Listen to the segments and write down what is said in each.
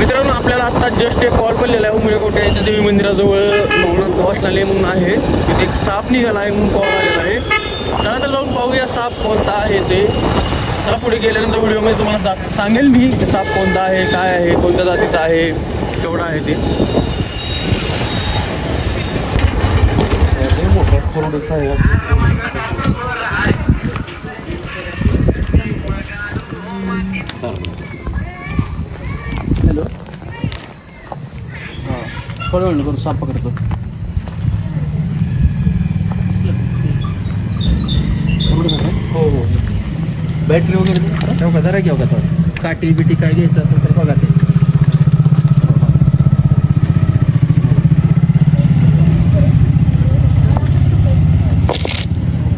मित्रांनो आपल्याला आता जस्ट एक कॉल पडलेला आहे. उमरे कोटे यांच्या देवी मंदिराजवळ नवनाथ वाचनालय म्हणून आहे. तिथे एक साप निघाला आहे म्हणून कॉल आलेला आहे. चला तर जाऊन पाहूया साप कोणता आहे ते. चला पुढे गेल्यानंतर व्हिडिओमध्ये तुम्हाला दा- सांगेल मी की साप कोणता आहे काय आहे कोणत्या जातीचा आहे केवढा आहे ते. हॅलो हां थोडं वेळ करून साप पकडतो हो हो बॅटरी वगैरे ठेव का जरा घेऊ का थोडं काठी बिटी काय घ्यायचं असेल तर बघा ते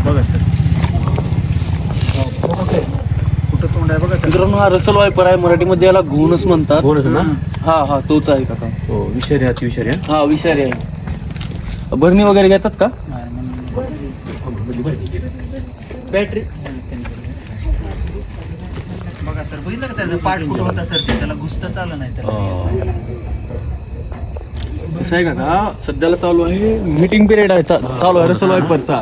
बघा सर कुठं तोंड आहे बघा त्याला. मित्रांनो हा रसल वायपर आहे मराठीमध्ये याला घोणच म्हणतात. घोणच ना? हा हा तोच आहे काका. हो विषारी हाती विषारी हा? हा विषारी आहे. भरणी वगैरे घेतात का? बॅटरी. बघा सर बघितलं का त्याचा पाठ कुठं होता सर? ते त्याला घुसता आलं नाही त्याला कसं आहे काका. सध्याला चालू आहे मीटिंग पिरियड आहे चा- चालू आहे रसल वायपरचा.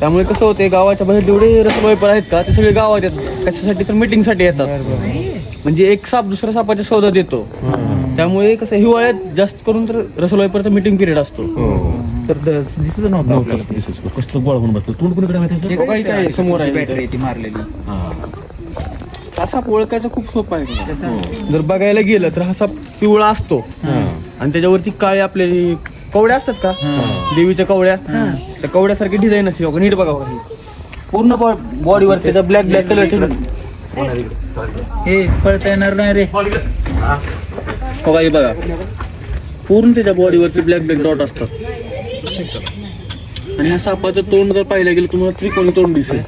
त्यामुळे कसं होते गावाच्या बाहेर जेवढे रसल वायपर आहेत का ते सगळे गावात येतात. कशासाठी तर मीटिंगसाठी येतात. म्हणजे एक साप दुसऱ्या सापाचा सौदा देतो त्यामुळे कसं हिवाळ्यात जास्त करून तर रसल वायपरचा मीटिंग पिरियड असतो. तर द- दिसत नव्हतं. कसलं गोळ म्हणून बसलं? तोंड कुणीकडे माहिती समोर आहे बॅटरी ती मारलेली. हा. साप ओळखायचा खूप सोपा आहे. कसं? जर बघायला गेलं तर हा साप पिवळा असतो. आणि त्याच्यावरती काळे आपले कवड्या असतात का? देवीच्या कवड्या. त्या कवड्यासारखी डिझाईन असते बघा नीट बघा ही. पूर्ण बॉडीवर त्याचा ब्लॅक ब्लॅक कलरचे हे पळता येणार नाही रे. बघा हे बघा. पूर्ण त्याच्या बॉडीवरती ब्लॅक ब्लॅक डॉट असतात. आणि ह्या सापाचं तोंड जर पाहिलं गेलं तुम्हाला त्रिकोणी तोंड दिसेल.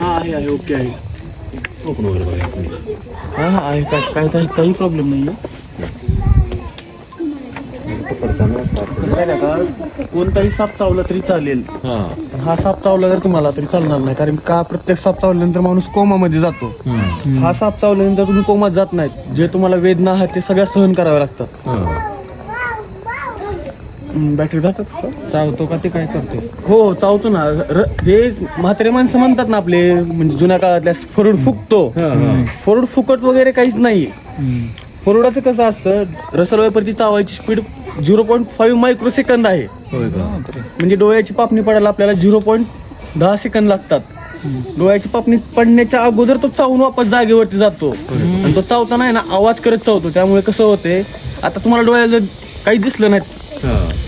हा आहे आहे ओके आहे. हा हा आहे. काय काय काही काही प्रॉब्लेम नाही कसं आहे ना का? कोणताही साप चावला तरी चालेल. पण हा साप चावला तर तुम्हाला तरी चालणार नाही कारण का प्रत्येक साप चावल्यानंतर माणूस कोमामध्ये जातो. हा साप चावल्यानंतर तुम्ही कोमात जात नाहीत. जे तुम्हाला वेदना आहेत ते सगळ्या सहन कराव्या लागतात. बॅटरी जातात का? चावतो का ते काय करतो? हो हो, चावतो ना. र- हे म्हातारे माणसं म्हणतात ना आपले म्हणजे जुन्या काळातल्या फरुड फुकतो. फरुड फुकट वगैरे काहीच नाही फरुडाचं कसं असतं रसल वायपरची चावायची speed zero point five micro second आहे म्हणजे डोळ्याची पापणी पडायला आपल्याला झिरो पॉईंट दहा सेकंद लागतात. डोळ्याची पापणी पडण्याच्या अगोदर तो चावून वापस जागेवरती जातो. आणि तो चावताना आहे ना आवाज करत चावतो. त्यामुळे कसं होते आता तुम्हाला डोळ्याला जर काही दिसलं नाही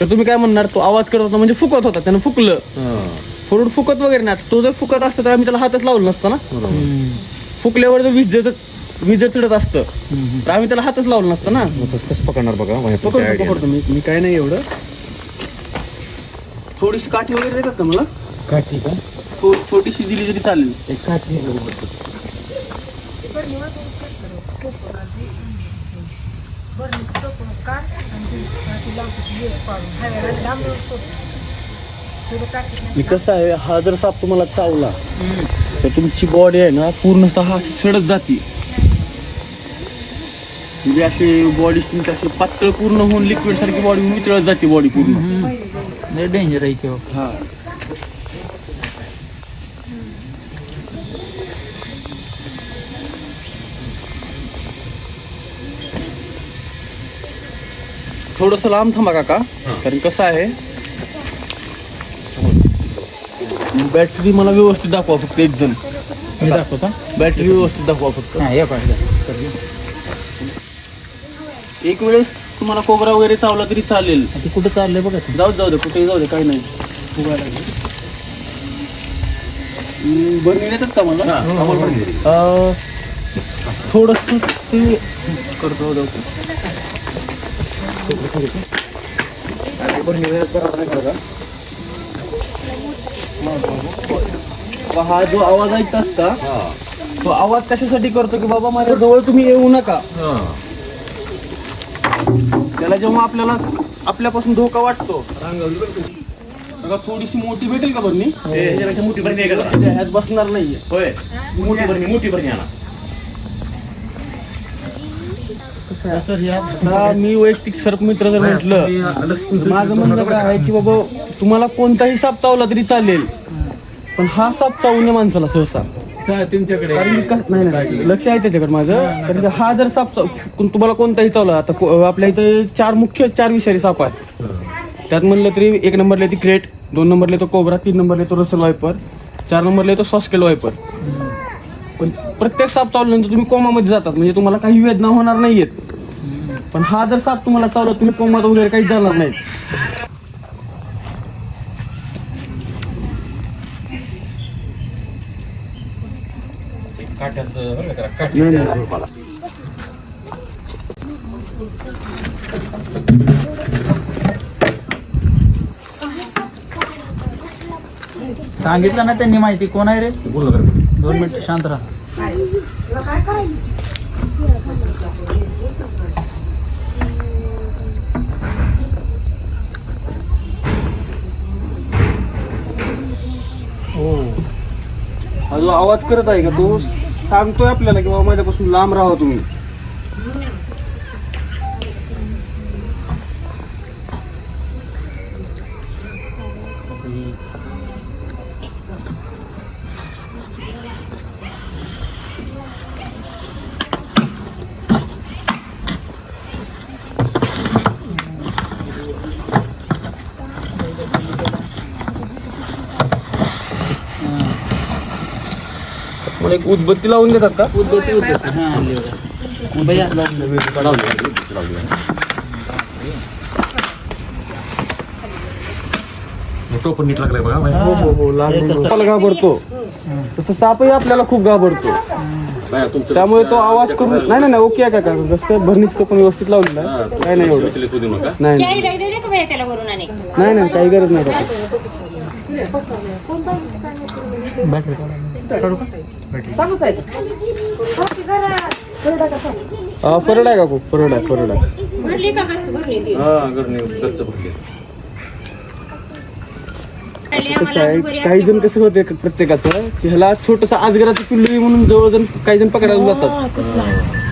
तर तुम्ही काय म्हणणार तो आवाज करत होता म्हणजे फुकत होता त्यानं फुकलं. फरुड फुकत वगैरे नाही. तो जर फुकत असतं तर आम्ही त्याला हातच लावलं नसतं ना. फुकल्यावर जर वीज जर वीज जर चिडत असतं तर आम्ही त्याला हातच लावलं नसतं ना. कसं पकडणार बघा? पकडतो पकडतो. मी मी काय नाही एवढं. थोडीशी काठी वगैरे देतात का मला? काठी का? थो- छोटीशी दिली तरी चालेल. एक काठी मी कसं आहे हा जर साप तुम्हाला चावला तर तुमची बॉडी आहे ना पूर्णतः हा अशी सडत जाते. म्हणजे अशी बॉडी तुमची अशी पातळ पूर्ण होऊन लिक्विड सारखी बॉडी वितळत जाते बॉडी पूर्ण. डेंजर आहे किंवा हा. थोडस लांब थांबा काका कारण कसं आहे बॅटरी मला व्यवस्थित दाखवा फक्त एक जण. मी दाखवता. बॅटरी व्यवस्थित दाखवा फक्त. हा या एक वेळेस तुम्हाला कोबरा वगैरे चावला तरी चालेल. ते कुठं चाललंय बघा ते. जाऊ दे, जाऊ दे कुठेही जाऊ दे काही नाही. हम्म, बरं येतात का मला? थोडस ते करतो जाऊ दे. मग हा जो आवाज ऐकतात का? तो आवाज कशासाठी करतो की बाबा माझ्या जवळ तुम्ही येऊ नका? त्याला जेव्हा आपल्याला आपल्यापासून धोका वाटतो बघा थोडीशी मोठी भेटेल का बरणी त्याच्यापेक्षा मोठी बरणी आहे का ह्यात बसणार नाहीये. होय. मोठी बरणी मोठी बरणी आणा. आता मी वैयक्तिक सर्प मित्र जर म्हटलं माझं म्हणणं काय आहे की बाबा तुम्हाला कोणताही साप चावला तरी चालेल. पण हा साप चावू नये माणसाला सहसा. तुमच्याकडे. कारण की का- नाही नाही लक्ष आहे त्याच्याकडे माझं. कारण की हा जर साप कोण- तुम्हाला कोणताही चावला आता को- आपल्या इथे चार मुख्य चार विषारी साप आहेत. त्यात म्हणलं तरी एक नंबरला येते क्रेट दोन नंबरला येतो कोबरा तीन नंबरला येतो रसल वायपर चार नंबरला येतो सॉस्केल वायपर. पण प्रत्येक साप चावल्यानंतर तुम्ही कोमामध्ये जातात. म्हणजे तुम्हाला काही वेदना होणार नाहीयेत. पण हा जर साप तुम्हाला चावला तुम्ही कोमात वगैरे काही जाणार नाहीत. सांगितलं ना त्यांनी माहिती. कोण आहे रे? दोन मिनिट शांत राहा. हा. जो आवाज करत आहे का तो सांगतोय आपल्याला की बाबा माझ्यापासून लांब राहा तुम्ही. मला एक उदबत्ती लावून देतात का? उद्बत्ती उद्बत्ती. हा आणली बघा. भैया. टोपण नीट लागलाय बघा हो हो हो. सापाला घाबरतो. तसं सापही आपल्याला खूप घाबरतो. त्यामुळे तो आवाज करून नाही नाही नाही ओके आहे का कसं काय भरणीच पण व्यवस्थित लावलेला आहे. काय नाही एवढं. नाही नाही. का त्याला वरून आणि. नाही नाही काही गरज नाही हा, फरड आहे का खूप? फरड आहे फरड आहे भरली का गच्च भरली ती? खाली कसं आहे काही जण कसं होते प्रत्येकाचं की ह्याला छोटस आजगराचं पिल्लू आहे म्हणून जवळजण काही जण पकडायला जातात.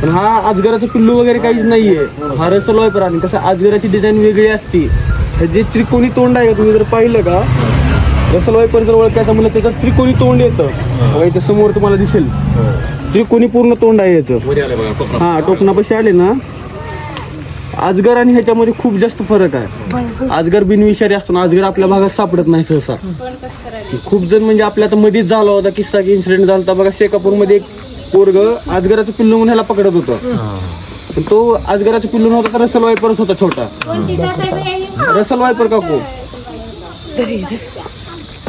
पण हा आजगराचं पिल्लू वगैरे काहीच नाहीये. हा रसल वायपर आणि कसं आजगराची डिझाईन वेगळी असती. हे जे त्रिकोणी तोंड आहे का तुम्ही जर पाहिलं का रसल वायपर जर ओळखायचं म्हणलं त्याचं त्रिकोणी तोंड येतं. बघा इथे समोर तुम्हाला दिसेल. त्रिकोणी पूर्ण तोंड आहे याचं. हा टोपणापाशी आले ना. आजगर आणि ह्याच्यामध्ये खूप जास्त फरक आहे. आजगर बिनविषारी असतो ना आजगर आपल्या भागात सापडत नाही सहसा. खूप जण म्हणजे आपल्या आता मध्येच झाला होता किस्सा की इन्सिडेंट झाला होता. बघा शेकापूरमध्ये एक पोरग आजगराचं पिल्लू म्हणून ह्याला पकडत होतं. पण तो आजगराचं पिल्लू नव्हता तर रसल वायपरच होता छोटा? रसल वायपर काकू.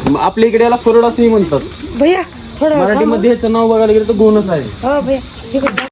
मग आपल्या इकडे याला फरड असंही म्हणतात. भैया थोडं मराठीमध्ये ह्याचं नाव बघायला गेलं तर गोनस आहे. हो भैया.